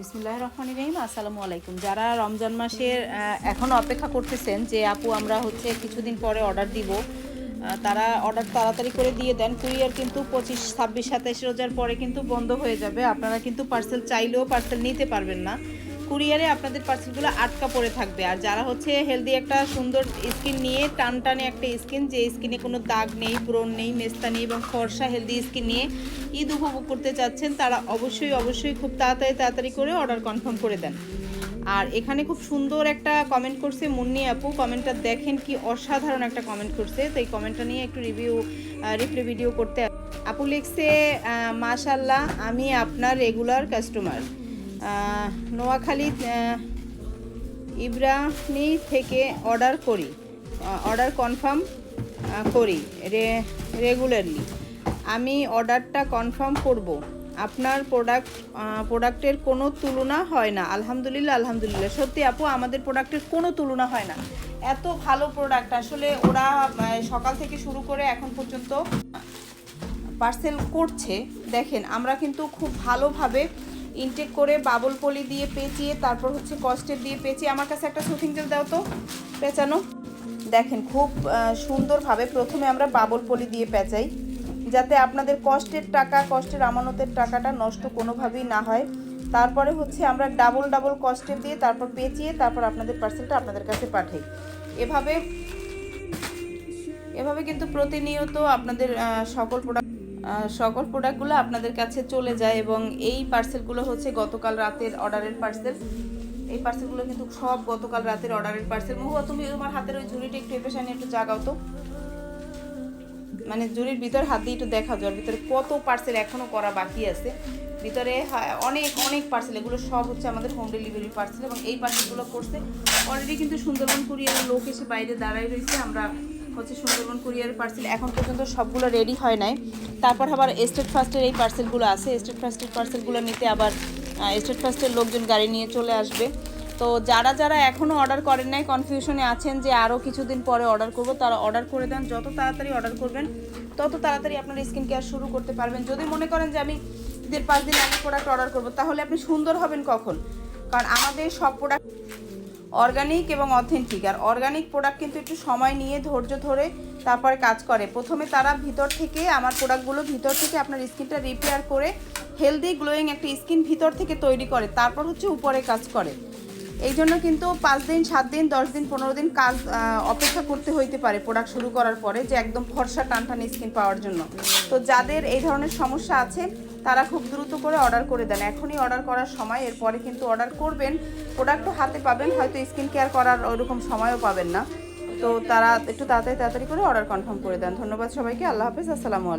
বিসমুল্লাহ রহমান রহিম। আসসালামু আলাইকুম। যারা রমজান মাসের এখন অপেক্ষা করতেছেন যে, আপু, আমরা হচ্ছে কিছুদিন পরে অর্ডার দিব। তারা অর্ডার তাড়াতাড়ি করে দিয়ে দেন। কুরিয়ার কিন্তু পঁচিশ, ছাব্বিশ, সাতাইশ রোজার পরে কিন্তু বন্ধ হয়ে যাবে। আপনারা কিন্তু পার্সেল চাইলেও পার্সেল নিতে পারবেন না। কুরিয়ারে আপনাদের পার্সেলগুলো আটকা পড়ে থাকবে। আর যারা হচ্ছে হেলদি একটা সুন্দর স্কিন নিয়ে টান টানে একটা স্কিন যে স্কিনে কোনো দাগ নেই, ব্রণ নেই, মেস্তা নেই এবং ফর্সা হেলদি স্কিন নিয়ে ঈদ উপভোগ করতে চাচ্ছেন, তারা অবশ্যই অবশ্যই খুব তাড়াতাড়ি তাড়াতাড়ি করে অর্ডার কনফার্ম করে দেন। আর এখানে খুব সুন্দর একটা কমেন্ট করছে মুন্নি আপু। কমেন্টটা দেখেন কি অসাধারণ একটা কমেন্ট করছে। তো এই কমেন্টটা নিয়ে একটু রিভিউ রিপ্লে ভিডিও করতে আপু লিখছে মাশাল্লাহ আমি আপনার রেগুলার কাস্টমার নোয়াখালী আহ, ইব্রানি থেকে অর্ডার করি। অর্ডার কনফার্ম করি রে রেগুলারলি আমি অর্ডারটা কনফার্ম করব। আপনার প্রোডাক্ট প্রোডাক্টের কোনো তুলনা হয় না। আলহামদুলিল্লাহ আলহামদুলিল্লাহ। সত্যি আপু আমাদের প্রোডাক্টের কোনো তুলনা হয় না। এত ভালো প্রোডাক্ট আসলে ওরা সকাল থেকে শুরু করে এখন পর্যন্ত পার্সেল করছে। দেখেন আমরা কিন্তু খুব ভালোভাবে ইনটেক করে বাবল পলি দিয়ে পেঁচিয়ে, তারপর হচ্ছে কস্টের দিয়ে পেঁচিয়ে। আমার কাছে একটা সুথিং জেল দাও তো, পেঁচানো। দেখেন খুব সুন্দরভাবে প্রথমে আমরা বাবল পলি দিয়ে পেঁচাই, যাতে আপনাদের কষ্টের টাকা কষ্টের আমানতের টাকাটা নষ্ট কোনোভাবেই না হয়। তারপরে হচ্ছে আমরা ডাবল ডাবল কস্টের দিয়ে তারপর পেঁচিয়ে, তারপর আপনাদের পার্সেলটা আপনাদের কাছে পাঠাই। এভাবে এভাবে কিন্তু প্রতিনিয়ত আপনাদের সকল প্রোডাক্ট সকল প্রোডাক্টগুলো আপনাদের কাছে চলে যায় এবং এই পার্সেলগুলো হচ্ছে গতকাল রাতের অর্ডারের পার্সেল এই পার্সেলগুলো কিন্তু সব গতকাল রাতের অর্ডারের পার্সেল মহুয়া, তুমি তোমার হাতের ওই ঝুড়িটা একটু এপেশা নিয়ে একটু জাগাও তো। মানে ঝুড়ির ভিতর হাত দিয়ে একটু দেখা যাওয়ার ভিতরে কত পার্সেল এখনও করা বাকি আছে। ভিতরে অনেক অনেক পার্সেল এগুলো সব হচ্ছে আমাদের হোম ডেলিভারি পার্সেল এবং এই পার্সেলগুলো করছে। অলরেডি কিন্তু সুন্দরবন কুরিয়ারের লোক এসে বাইরে দাঁড়াই রয়েছে। আমরা হচ্ছে সুন্দরবন কুরিয়ারের পার্সেল এখন পর্যন্ত সবগুলো রেডি হয় নাই। তারপর আবার স্টেট ফার্স্টের এই পার্সেলগুলো আছে। স্টেট ফার্স্টের পার্সেলগুলো নিতে আবার স্টেট ফার্স্টের লোকজন গাড়ি নিয়ে চলে আসবে। তো যারা যারা এখনও অর্ডার করেন নাই কনফিউশনে আছেন যে আরও কিছুদিন পরে অর্ডার করব, তারা অর্ডার করে দেন। যত তাড়াতাড়ি অর্ডার করবেন, তত তাড়াতাড়ি আপনার স্কিন কেয়ার শুরু করতে পারবেন। যদি মনে করেন যে আমি ঈদের পাঁচ দিন আগে প্রোডাক্ট অর্ডার করব, তাহলে আপনি সুন্দর হবেন কখন? কারণ আমাদের সব প্রোডাক্ট অর্গানিক এবং অথেন্টিক আর অর্গানিক প্রোডাক্ট কিন্তু একটু সময় নিয়ে, ধৈর্য ধরে তারপরে কাজ করে। প্রথমে তারা ভিতর থেকে, আমার প্রোডাক্টগুলো ভিতর থেকে আপনার স্কিনটা রিপেয়ার করে হেলদি গ্লোয়িং একটা স্কিন ভিতর থেকে তৈরি করে। তারপর হচ্ছে উপরে কাজ করে। এই জন্য কিন্তু পাঁচ দিন, সাত দিন, দশ দিন, পনেরো দিন কাজ অপেক্ষা করতে হইতে পারে প্রোডাক্ট শুরু করার পরে যে একদম ফর্সা টানটান স্কিন পাওয়ার জন্য। তো যাদের এই ধরনের সমস্যা আছে, তারা খুব দ্রুত করে অর্ডার করে দেন। এখনই অর্ডার করার সময়, এরপরে কিন্তু অর্ডার করবেন প্রোডাক্টও হাতে পাবেন, হয়তো স্কিন কেয়ার করার ওইরকম সময়ও পাবেন না। তো তারা একটু তাড়াতাড়ি তাড়াতাড়ি করে অর্ডার কনফার্ম করে দেন। ধন্যবাদ সবাইকে, আল্লাহ হাফিজ, আসসালামু আলাইকুম।